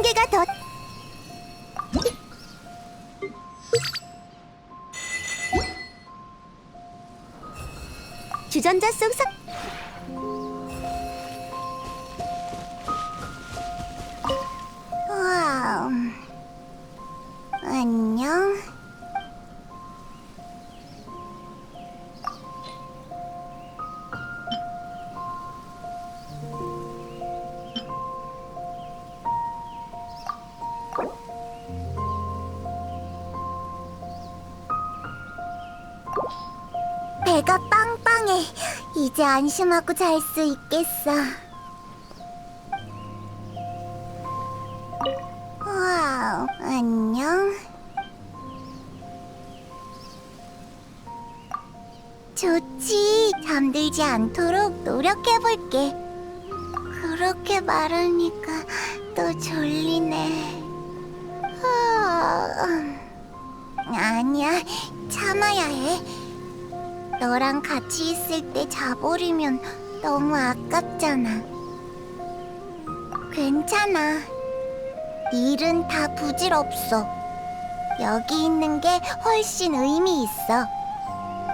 한 개가 더. 주전자 속 석. 빵빵해. 이제 안심하고 잘 수 있겠어. 와우, 안녕. 좋지. 잠들지 않도록 노력해볼게. 그렇게 말하니까 또 졸리네. 아, 아니야, 참아야 해. 너랑 같이 있을 때 자버리면 너무 아깝잖아. 괜찮아. 일은 다 부질없어. 여기 있는 게 훨씬 의미 있어.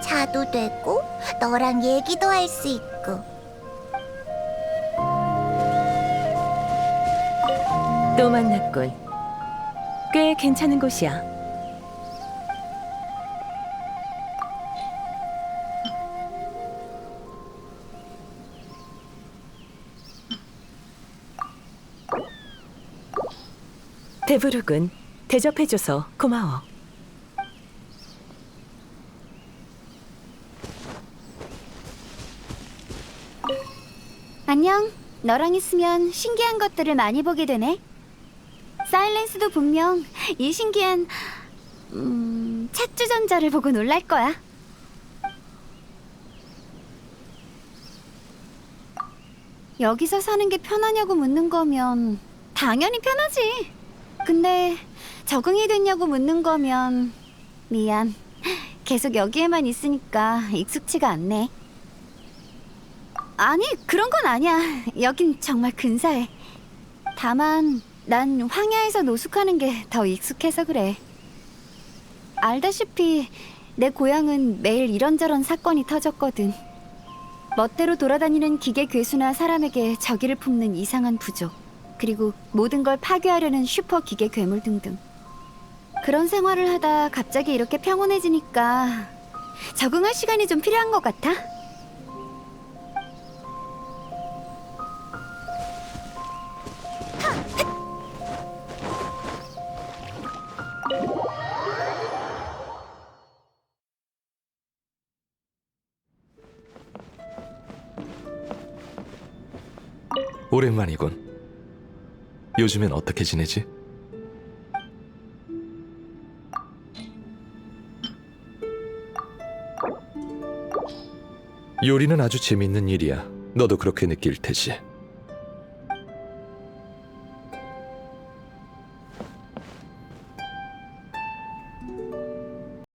자도 되고, 너랑 얘기도 할 수 있고. 또 만났군. 꽤 괜찮은 곳이야. 데브룩은 대접해줘서 고마워. 안녕. 너랑 있으면 신기한 것들을 많이 보게 되네. 사일렌스도 분명 이 신기한 음, 찻주전자를 보고 놀랄 거야. 여기서 사는 게 편하냐고 묻는 거면 당연히 편하지. 근데 적응이 됐냐고 묻는 거면 미안. 계속 여기에만 있으니까 익숙치가 않네. 아니, 그런 건 아니야. 여긴 정말 근사해. 다만, 난 황야에서 노숙하는 게 더 익숙해서 그래. 알다시피, 내 고향은 매일 이런저런 사건이 터졌거든. 멋대로 돌아다니는 기계 괴수나 사람에게 적의를 품는 이상한 부족, 그리고 모든 걸 파괴하려는 슈퍼 기계 괴물 등등. 그런 생활을 하다 갑자기 이렇게 평온해지니까 적응할 시간이 좀 필요한 것 같아. 오랜만이군. 요즘엔 어떻게 지내지? 요리는 아주 재밌는 일이야. 너도 그렇게 느낄 테지.